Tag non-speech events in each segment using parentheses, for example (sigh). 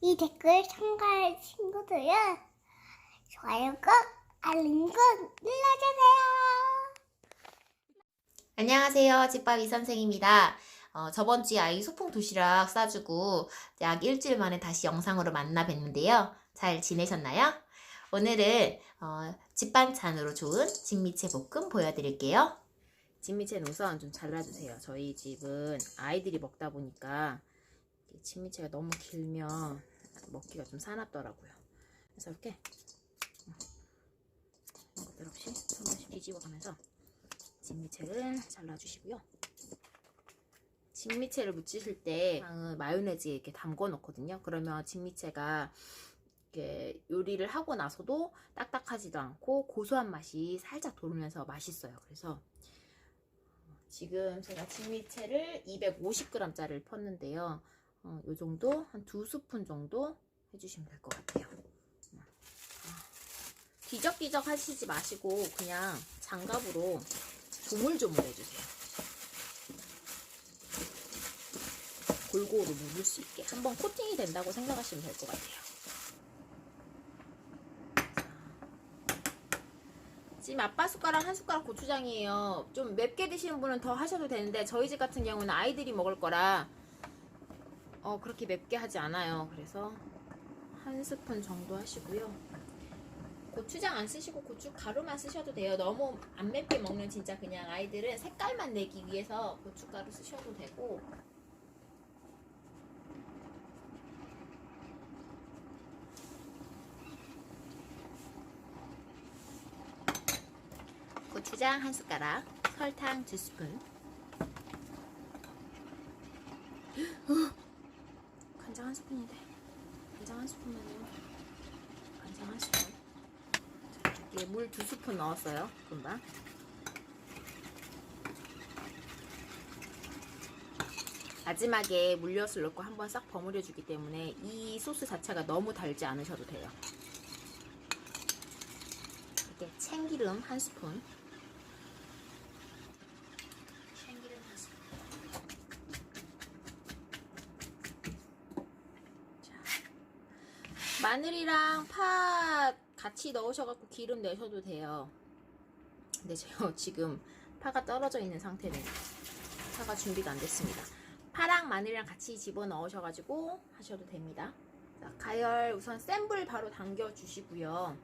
이 댓글 참가할 친구들은 좋아요 꼭 알림 꼭 눌러주세요. 안녕하세요. 집밥 이 선생입니다. 어, 저번 주에 아이 소풍 도시락 싸주고 약 일주일 만에 다시 영상으로 만나 뵀는데요. 잘 지내셨나요? 오늘은 어, 집반찬으로 좋은 진미채 볶음 보여드릴게요. 진미채는 우선 좀 잘라주세요. 저희 집은 아이들이 먹다 보니까 이 진미채가 너무 길면 먹기가 좀 사납더라고요. 그래서 이렇게 것들 없이 한 번씩 뒤집어가면서 진미채를 잘라주시고요. 진미채를 무치실 때 마요네즈에 이렇게 담궈 놓거든요. 그러면 진미채가 이렇게 요리를 하고 나서도 딱딱하지도 않고 고소한 맛이 살짝 돌면서 맛있어요. 그래서 지금 제가 진미채를 250g짜리를 펐는데요. 어, 요 정도 한 두 스푼 정도 해주시면 될 것 같아요. 어, 뒤적뒤적 하시지 마시고 그냥 장갑으로 조물조물 해주세요. 골고루 묻을 수 있게 한번 코팅이 된다고 생각하시면 될 것 같아요. 지금 아빠 숟가락 한 숟가락 고추장이에요. 좀 맵게 드시는 분은 더 하셔도 되는데 저희 집 같은 경우는 아이들이 먹을 거라 어 그렇게 맵게 하지 않아요. 그래서 한 스푼 정도 하시고요. 고추장 안 쓰시고 고추 가루만 쓰셔도 돼요. 너무 안 맵게 먹는 진짜 그냥 아이들은 색깔만 내기 위해서 고춧가루 쓰셔도 되고 고추장 한 숟가락, 설탕 두 스푼, (gasps) 스푼인데 간장 한 스푼만요. 간장 한 스푼. 여기에 물두 스푼 넣었어요. 금방. 마지막에 물엿을 넣고 한번 싹 버무려 주기 때문에 이 소스 자체가 너무 달지 않으셔도 돼요. 이렇게 참기름 한 스푼. 참기름 한 스푼. 자, 마늘이랑 파 같이 넣으셔갖고 기름 내셔도 돼요. 근데 제가 (laughs) 지금 파가 떨어져 있는 상태는 파가 준비가 안 됐습니다. 파랑 마늘이랑 같이 집어 넣으셔가지고 하셔도 됩니다. 자, 가열 우선 센 불 바로 당겨 주시고요.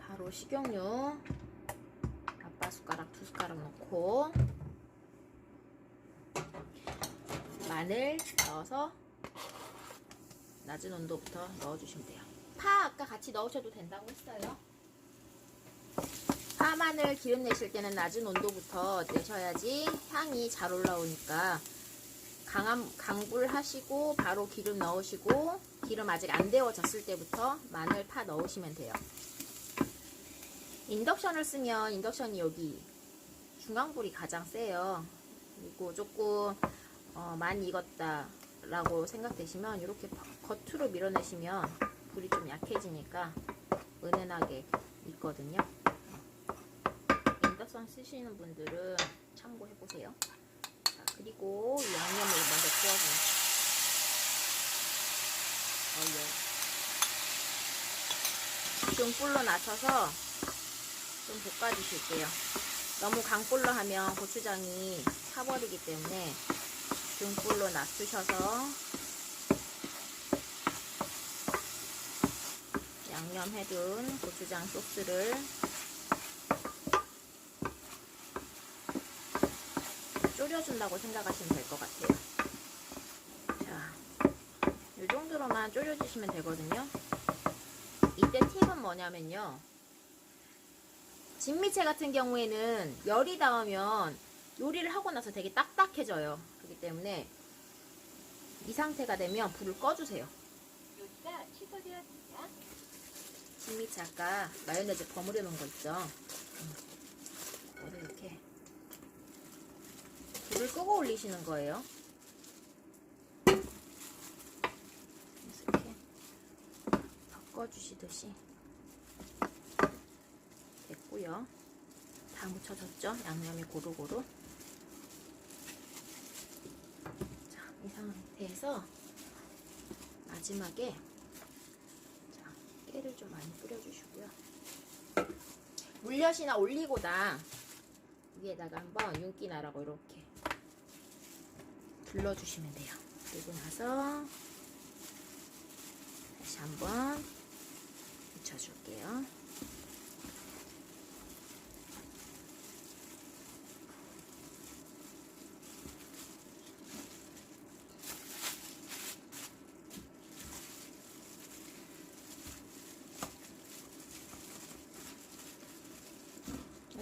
바로 식용유 아빠 숟가락 두 숟가락 넣고 마늘 넣어서 낮은 온도부터 넣어주시면 돼요. 파 아까 같이 넣으셔도 된다고 했어요. 파 마늘 기름 내실 때는 낮은 온도부터 내셔야지 향이 잘 올라오니까 강한 강불 하시고 바로 기름 넣으시고 기름 아직 안 데워졌을 때부터 마늘 파 넣으시면 돼요. 인덕션을 쓰면 인덕션이 여기 중앙불이 가장 세요. 그리고 조금 어, 많이 익었다 라고 생각되시면 이렇게 겉으로 밀어내시면 불이 좀 약해지니까 은은하게 익거든요. 인덕션 쓰시는 분들은 참고해보세요. 자, 그리고 이 양념을 먼저 구워줍니다. 어, 예. 중불로 낮춰서 좀 볶아주실게요. 너무 강불로 하면 고추장이 타버리기 때문에 중불로 낮추셔서 양념해둔 고추장 소스를 졸여준다고 생각하시면 될 것 같아요. 자, 이 정도로만 졸여주시면 되거든요. 이때 팁은 뭐냐면요. 진미채 같은 경우에는 열이 닿으면 요리를 하고 나서 되게 딱딱해져요. 그렇기 때문에 이 상태가 되면 불을 꺼주세요. 요리가 취소되었습니다. 진미채 아까 마요네즈 버무려 놓은 거 있죠? 음. 이거를 이렇게 불을 끄고 올리시는 거예요. 이렇게 섞어주시듯이 됐고요. 다 묻혀졌죠? 양념이 고루고루. 상태에서 마지막에 자, 깨를 좀 많이 뿌려주시고요. 물엿이나 올리고당 위에다가 한번 윤기 나라고 이렇게 둘러주시면 돼요. 그리고 나서 다시 한번 묻혀줄게요.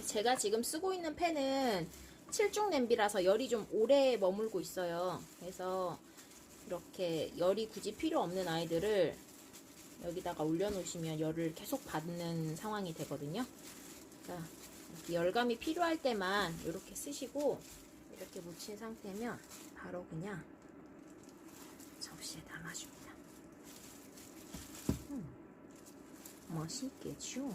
제가 지금 쓰고 있는 펜은 7중 냄비라서 열이 좀 오래 머물고 있어요. 그래서 이렇게 열이 굳이 필요 없는 아이들을 여기다가 올려놓으시면 열을 계속 받는 상황이 되거든요. 그러니까 열감이 필요할 때만 이렇게 쓰시고 이렇게 묻힌 상태면 바로 그냥 접시에 담아줍니다. 음, 맛있겠죠?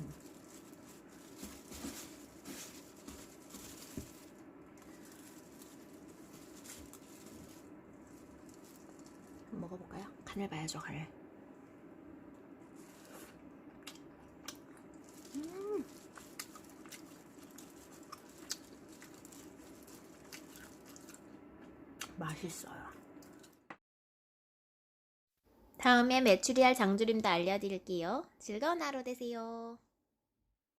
먹어볼까요? 간을 봐야죠, 간을. 음. 맛있어요. 다음에 메추리알 장조림도 알려드릴게요. 즐거운 하루 되세요.